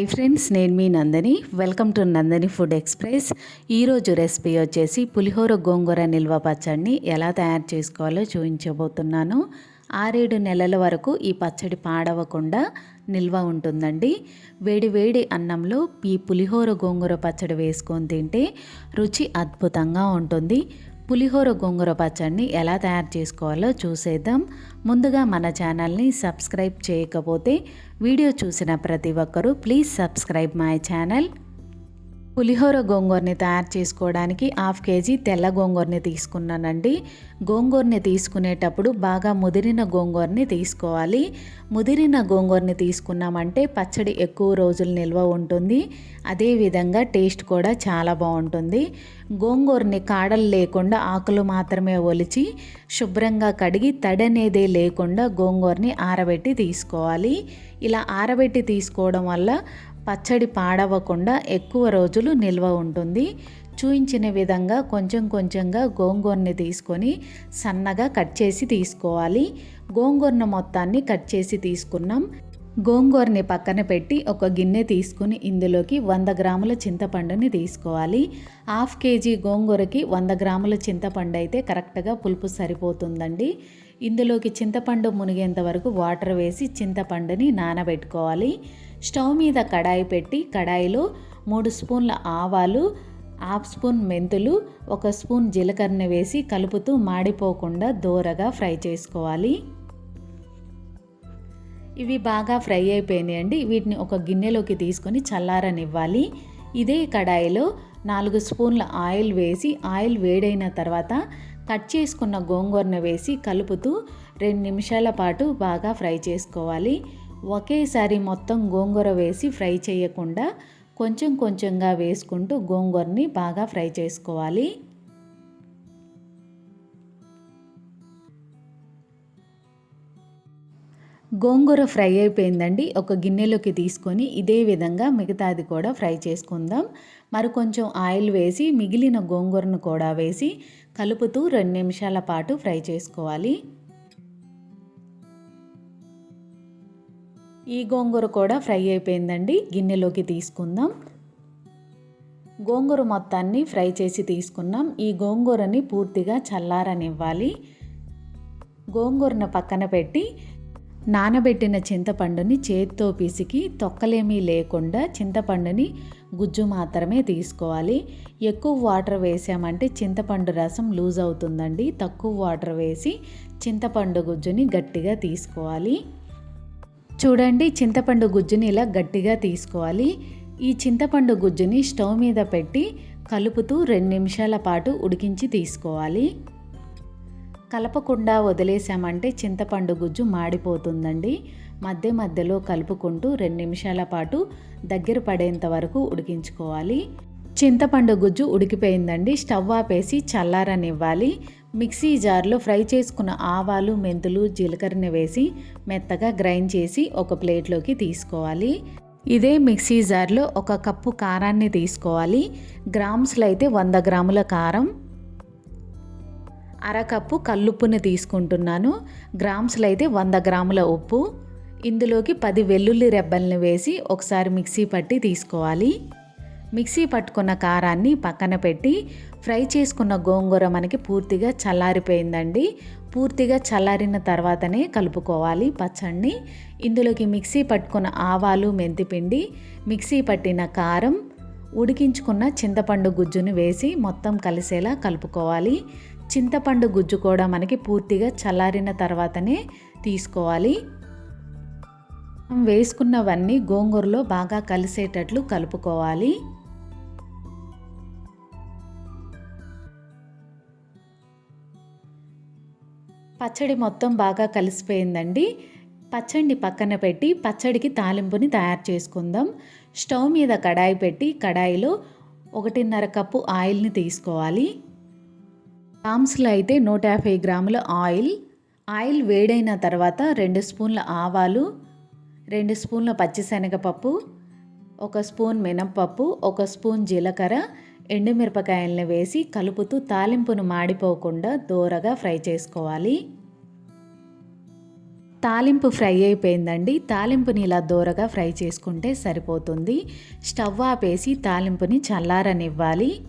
High friends నేను మీ Nandini. Welcome to Nandini food express. ఈరోజు recipe వచ్చేసి పులిహోర గోంగూర నిల్వ పచ్చడిని ఎలా తయారు చేసుకోవాలో చూపించబోతున్నాను. ఆరేడు నెలల వరకు ఈ పచ్చడి పాడవకుండా నిల్వ ఉంటుందండి. వేడి వేడి అన్నంలో ఈ పులిహోర గోంగూర పచ్చడి వేసుకొని తింటే రుచి అద్భుతంగా ఉంటుంది. పులిహోర గోంగూర పచ్చడిని ఎలా తయారు చేసుకోవాలో చూసేద్దాం. ముందుగా మన ఛానల్ని సబ్స్క్రైబ్ చేయకపోతే వీడియో చూసిన ప్రతి ఒక్కరూ please subscribe my channel. Pulihora గోంగూరని తయారు చేసుకోవడానికి హాఫ్ కేజీ తెల్ల గోంగూరని తీసుకున్నానండి. గోంగూరని తీసుకునేటప్పుడు బాగా ముదిరిన గోంగూరని తీసుకోవాలి. ముదిరిన గోంగూరని తీసుకున్నామంటే పచ్చడి ఎక్కువ రోజులు నిల్వ ఉంటుంది. అదేవిధంగా టేస్ట్ కూడా చాలా బాగుంటుంది. గోంగూరని కాడలు లేకుండా ఆకులు మాత్రమే ఒలిచి శుభ్రంగా కడిగి తడనేదే లేకుండా గోంగూరని ఆరబెట్టి తీసుకోవాలి. ఇలా ఆరబెట్టి తీసుకోవడం వల్ల పచ్చడి పాడవకుండా ఎక్కువ రోజులు నిల్వ ఉంటుంది. చూయించిన విధంగా కొంచెం కొంచెంగా గోంగూరని తీసుకొని సన్నగా కట్ చేసి తీసుకోవాలి. గోంగూరను మొత్తాన్ని కట్ చేసి తీసుకున్నాం. గోంగూరని పక్కన పెట్టి ఒక గిన్నె తీసుకుని ఇందులోకి వంద గ్రాముల చింతపండుని తీసుకోవాలి. హాఫ్ కేజీ గోంగూరకి వంద గ్రాముల చింతపండు అయితే కరెక్ట్గా పులుపు సరిపోతుందండి. ఇందులోకి చింతపండు మునిగేంత వరకు వాటర్ వేసి చింతపండుని నానబెట్టుకోవాలి. స్టవ్ మీద కడాయి పెట్టి కడాయిలో మూడు స్పూన్ల ఆవాలు హాఫ్ స్పూన్ మెంతులు ఒక స్పూన్ జీలకర్ర వేసి కలుపుతూ మాడిపోకుండా దోరగా ఫ్రై చేసుకోవాలి. ఇవి బాగా ఫ్రై అయిపోయినాయండి వీటిని ఒక గిన్నెలోకి తీసుకొని చల్లారనివ్వాలి. ఇదే కడాయిలో నాలుగు స్పూన్ల ఆయిల్ వేసి ఆయిల్ వేడైన తర్వాత కట్ చేసుకున్న గోంగూరను వేసి కలుపుతూ రెండు నిమిషాల పాటు బాగా ఫ్రై చేసుకోవాలి. ఒకేసారి మొత్తం గోంగూర వేసి ఫ్రై చేయకుండా కొంచెం కొంచెంగా వేసుకుంటూ గోంగూరని బాగా ఫ్రై చేసుకోవాలి. గోంగూర ఫ్రై అయిపోయిందండి. ఒక గిన్నెలోకి తీసుకొని ఇదే విధంగా మిగతాది కూడా ఫ్రై చేసుకుందాం. మరి కొంచెం ఆయిల్ వేసి మిగిలిన గోంగూరను కూడా వేసి కలుపుతూ రెండు నిమిషాల పాటు ఫ్రై చేసుకోవాలి. ఈ గోంగూర కూడా ఫ్రై అయిపోయిందండి. గిన్నెలోకి తీసుకుందాం. గోంగూర మొత్తాన్ని ఫ్రై చేసి తీసుకున్నాం. ఈ గోంగూరని పూర్తిగా చల్లారనివ్వాలి. గోంగూరను పక్కన పెట్టి నానబెట్టిన చింతపండుని చేత్తో పిసికి తొక్కలేమీ లేకుండా చింతపండుని గుజ్జు మాత్రమే తీసుకోవాలి. ఎక్కువ వాటర్ వేసామంటే చింతపండు రసం లూజ్ అవుతుందండి. తక్కువ వాటర్ వేసి చింతపండు గుజ్జుని గట్టిగా తీసుకోవాలి. చూడండి చింతపండు గుజ్జుని ఇలా గట్టిగా తీసుకోవాలి. ఈ చింతపండు గుజ్జుని స్టవ్ మీద పెట్టి కలుపుతూ రెండు నిమిషాల పాటు ఉడికించి తీసుకోవాలి. కలపకుండా వదిలేసామంటే చింతపండు గుజ్జు మాడిపోతుందండి. మధ్య మధ్యలో కలుపుకుంటూ రెండు నిమిషాల పాటు దగ్గర పడేంత వరకు ఉడికించుకోవాలి. చింతపండు గుజ్జు ఉడికిపోయిందండి. స్టవ్ ఆపేసి చల్లారనివ్వాలి. మిక్సీ జార్లో ఫ్రై చేసుకున్న ఆవాలు మెంతులు జీలకర్రని వేసి మెత్తగా గ్రైండ్ చేసి ఒక ప్లేట్లోకి తీసుకోవాలి. ఇదే మిక్సీ జార్లో ఒక కప్పు కారాన్ని తీసుకోవాలి. గ్రామ్స్లో అయితే వంద గ్రాముల కారం. అరకప్పు కల్లుప్పుని తీసుకుంటున్నాను. గ్రామ్స్లో అయితే వంద గ్రాముల ఉప్పు. ఇందులోకి పది వెల్లుల్లి రెబ్బల్ని వేసి ఒకసారి మిక్సీ పట్టి తీసుకోవాలి. మిక్సీ పట్టుకున్న కారాన్ని పక్కన పెట్టి ఫ్రై చేసుకున్న గోంగూర మనకి పూర్తిగా చల్లారిపోయిందండి. పూర్తిగా చల్లారిన తర్వాతనే కలుపుకోవాలి పచ్చడిని. ఇందులోకి మిక్సీ పట్టుకున్న ఆవాలు మెంతిపిండి మిక్సీ పట్టిన కారం ఉడికించుకున్న చింతపండు గుజ్జుని వేసి మొత్తం కలిసేలా కలుపుకోవాలి. చింతపండు గుజ్జు కూడా మనకి పూర్తిగా చల్లారిన తర్వాతనే తీసుకోవాలి. వేసుకున్నవన్నీ గోంగూరలో బాగా కలిసేటట్లు కలుపుకోవాలి. పచ్చడి మొత్తం బాగా కలిసిపోయిందండి. పచ్చడిని పక్కన పెట్టి పచ్చడికి తాలింపుని తయారు చేసుకుందాం. స్టవ్ మీద కడాయి పెట్టి కడాయిలో ఒకటిన్నర కప్పు ఆయిల్ని తీసుకోవాలి. గ్రామ్స్లో అయితే నూట యాభై గ్రాముల ఆయిల్. ఆయిల్ వేడైన తర్వాత రెండు స్పూన్ల ఆవాలు రెండు స్పూన్ల పచ్చిశనగపప్పు ఒక స్పూన్ మినప్పప్పు ఒక స్పూన్ జీలకర్ర ఎండుమిరపకాయలను వేసి కలుపుతూ తాలింపును మాడిపోకుండా దోరగా ఫ్రై చేసుకోవాలి. తాలింపు ఫ్రై అయిపోయిందండి. తాలింపుని ఇలా దూరగా ఫ్రై చేసుకుంటే సరిపోతుంది. స్టవ్ ఆపేసి తాలింపుని చల్లారనివ్వాలి.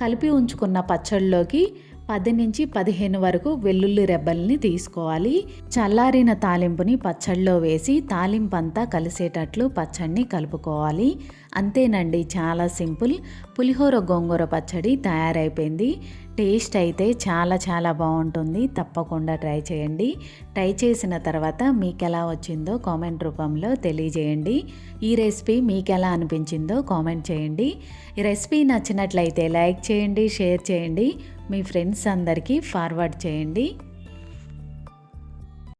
కలిపి ఉంచుకున్న పచ్చళ్ళలోకి పది నుంచి పదిహేను వరకు వెల్లుల్లి రెబ్బల్ని తీసుకోవాలి. చల్లారిన తాలింపుని పచ్చడిలో వేసి తాలింపు అంతా కలిసేటట్లు పచ్చడిని కలుపుకోవాలి. అంతేనండి చాలా సింపుల్. పులిహోర గోంగూర పచ్చడి తయారైపోయింది. టేస్ట్ అయితే చాలా చాలా బాగుంటుంది. తప్పకుండా ట్రై చేయండి. ట్రై చేసిన తర్వాత మీకు ఎలా వచ్చిందో కామెంట్ రూపంలో తెలియజేయండి. ఈ రెసిపీ మీకు ఎలా అనిపించిందో కామెంట్ చేయండి. ఈ రెసిపీ నచ్చినట్లయితే లైక్ చేయండి షేర్ చేయండి. మీ ఫ్రెండ్స్ అందరికీ ఫార్వర్డ్ చేయండి.